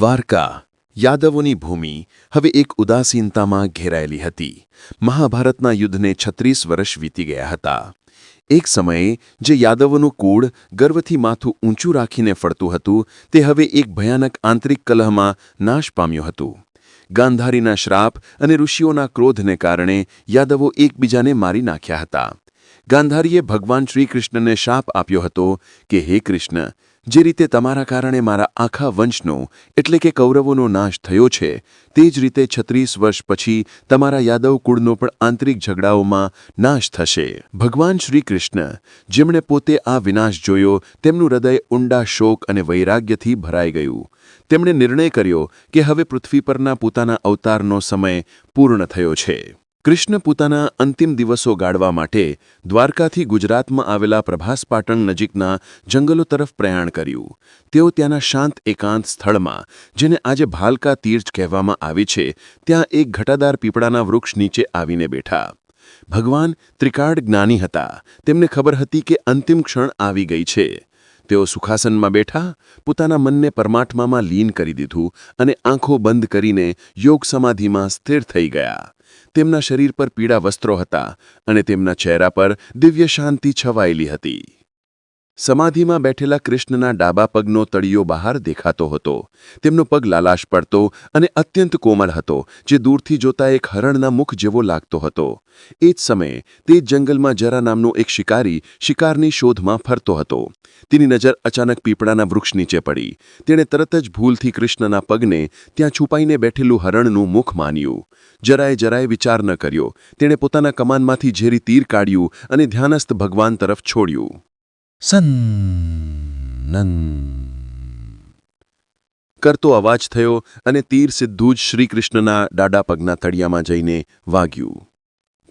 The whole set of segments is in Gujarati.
દ્વારકા, યાદવોની ભૂમિ હવે એક ઉદાસીનતામાં ઘેરાયેલી હતી. મહાભારતના યુદ્ધને છત્રીસ વર્ષ વીતી ગયા હતા. એક સમયે જે યાદવોનું કૂળ ગર્વથી માથું ઊંચું રાખીને ફરતું હતું, તે હવે એક ભયાનક આંતરિક કલહમાં નાશ પામ્યું હતું. ગાંધારીના શ્રાપ અને ઋષિઓના ક્રોધને કારણે યાદવો એકબીજાને મારી નાખ્યા હતા. ગાંધારીએ ભગવાન શ્રીકૃષ્ણને શાપ આપ્યો હતો કે, હે કૃષ્ણ જે રીતે તમારા કારણે મારા આખા વંશનો, એટલે કે કૌરવોનો નાશ થયો છે, તે જ રીતે છત્રીસ વર્ષ પછી તમારા યાદવ કુળનો પણ આંતરિક ઝઘડાઓમાં નાશ થશે. ભગવાન શ્રીકૃષ્ણ, જેમણે પોતે આ વિનાશ જોયો, તેમનું હૃદય ઊંડા શોક અને વૈરાગ્યથી ભરાઈ ગયું. તેમણે નિર્ણય કર્યો કે હવે પૃથ્વી પરના પોતાના અવતારનો સમય પૂર્ણ થયો છે. કૃષ્ણ પોતાના અંતિમ દિવસો ગાળવા માટે દ્વારકાથી ગુજરાતમાં આવેલા પ્રભાસ પાટણ નજીકના જંગલો તરફ પ્રયાણ કર્યું. તેઓ ત્યાંના શાંત એકાંત સ્થળમાં, જેને આજે ભાલકા તીર્થ કહેવામાં આવે છે, ત્યાં એક ઘટાદાર પીપળાના વૃક્ષ નીચે આવીને બેઠા. ભગવાન ત્રિકાળ જ્ઞાની હતા. તેમને ખબર હતી કે અંતિમ ક્ષણ આવી ગઈ છે. તેઓ સુખાસનમાં બેઠા, પોતાના મનને પરમાત્મામાં લીન કરી દીધું અને આંખો બંધ કરીને યોગ સમાધિમાં સ્થિર થઈ ગયા. તેમના શરીર પર પીળા વસ્ત્રો હતા અને તેમના ચહેરા પર દિવ્ય શાંતિ છવાયેલી હતી. સમાધિમાં બેઠેલા કૃષ્ણના ડાબા પગનો તળિયો બહાર દેખાતો હતો. તેમનો પગ લાલાશ પડતો અને અત્યંત કોમળ હતો, જે દૂરથી જોતા એક હરણના મુખ જેવો લાગતો હતો. એ જ સમયે તે જંગલમાં જરા નામનો એક શિકારી શિકારની શોધમાં ફરતો હતો. તેની નજર અચાનક પીપળાના વૃક્ષ નીચે પડી. તેણે તરત જ ભૂલથી કૃષ્ણના પગને ત્યાં છુપાઈને બેઠેલું હરણનું મુખ માન્યું. જરાએ જરાએ વિચાર ન કર્યો. તેણે પોતાના કમાનમાંથી ઝેરી તીર કાઢ્યું અને ધ્યાનસ્થ ભગવાન તરફ છોડ્યું. સન નન કરતો અવાજ થયો અને તીર સીધું જ શ્રીકૃષ્ણના ડાડા પગના તળિયામાં જઈને વાગ્યું.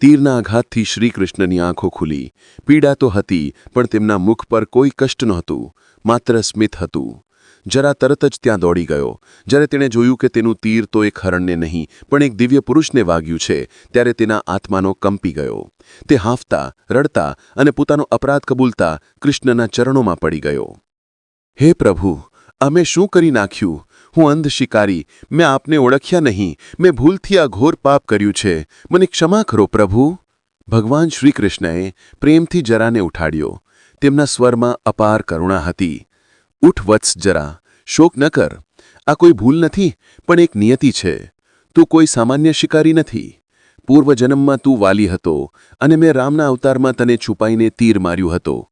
તીરના આઘાતથી શ્રીકૃષ્ણની આંખો ખુલી. પીડા તો હતી, પણ તેમના મુખ પર કોઈ કષ્ટ નહોતું. માત્ર સ્મિત હતું. જરા તરત જ ત્યાં દોડી ગયો. જ્યારે તેણે જોયું કે તેનું તીર તો એક હરણને નહીં, પણ એક દિવ્ય પુરુષને વાગ્યું છે, ત્યારે તેના આત્માનો કંપી ગયો. તે હાંફતા, રડતા અને પોતાનો અપરાધ કબૂલતા કૃષ્ણના ચરણોમાં પડી ગયો. હે પ્રભુ, અમે શું કરી નાખ્યું? હું અંધ શિકારી, મેં આપને ઓળખ્યા નહીં, મેં ભૂલથી આ ઘોર પાપ કર્યું છે, મને ક્ષમા કરો પ્રભુ. ભગવાન શ્રીકૃષ્ણએ પ્રેમથી જરાને ઉઠાડ્યો. તેમના સ્વરમાં અપાર કરુણા હતી. ઉઠ વત્સ જરા, શોક ન કર. આ કોઈ ભૂલ નથી, પણ એક નિયતિ છે. તું કોઈ સામાન્ય શિકારી નથી. પૂર્વજન્મમાં તું વાલી હતો, અને મેં રામના અવતારમાં તને છુપાઈને તીર માર્યું હતો.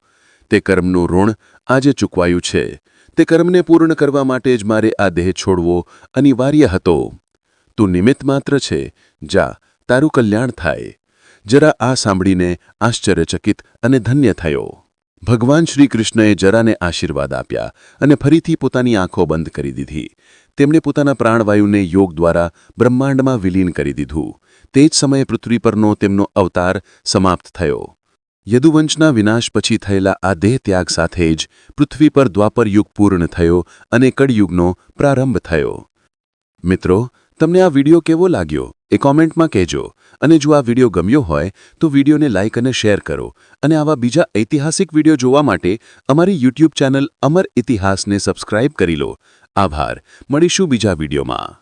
તે કર્મનું ઋણ આજે ચૂકવાયું છે. તે કર્મને પૂર્ણ કરવા માટે જ મારે આ દેહ છોડવો અનિવાર્ય હતો. તું નિમિત્ત માત્ર છે. જા, તારું કલ્યાણ થાય. જરા આ સાંભળીને આશ્ચર્યચકિત અને ધન્ય થયો. ભગવાન શ્રીકૃષ્ણએ જરાને આશીર્વાદ આપ્યા અને ફરીથી પોતાની આંખો બંધ કરી દીધી. તેમણે પોતાના પ્રાણવાયુને યોગ દ્વારા બ્રહ્માંડમાં વિલીન કરી દીધું. તે જ સમયે પૃથ્વી પરનો તેમનો અવતાર સમાપ્ત થયો. યદુવંશના વિનાશ પછી થયેલા આ દેહ ત્યાગ સાથે જ પૃથ્વી પર દ્વાપર યુગ પૂર્ણ થયો અને કળયુગનો પ્રારંભ થયો. મિત્રો તમને આ વીડિયો કેવો લાગ્યો એ કોમેન્ટમાં કહેજો. અને જો આ વીડિયો ગમ્યો હોય, તો વિડીયોને લાઇક અને શેર કરો. અને આવા બીજા ઐતિહાસિક વીડિયો જોવા માટે અમારી યુટ્યુબ ચેનલ અમર ઇતિહાસને સબસ્ક્રાઇબ કરી લો. આભાર. મળીશું બીજા વિડિયોમાં.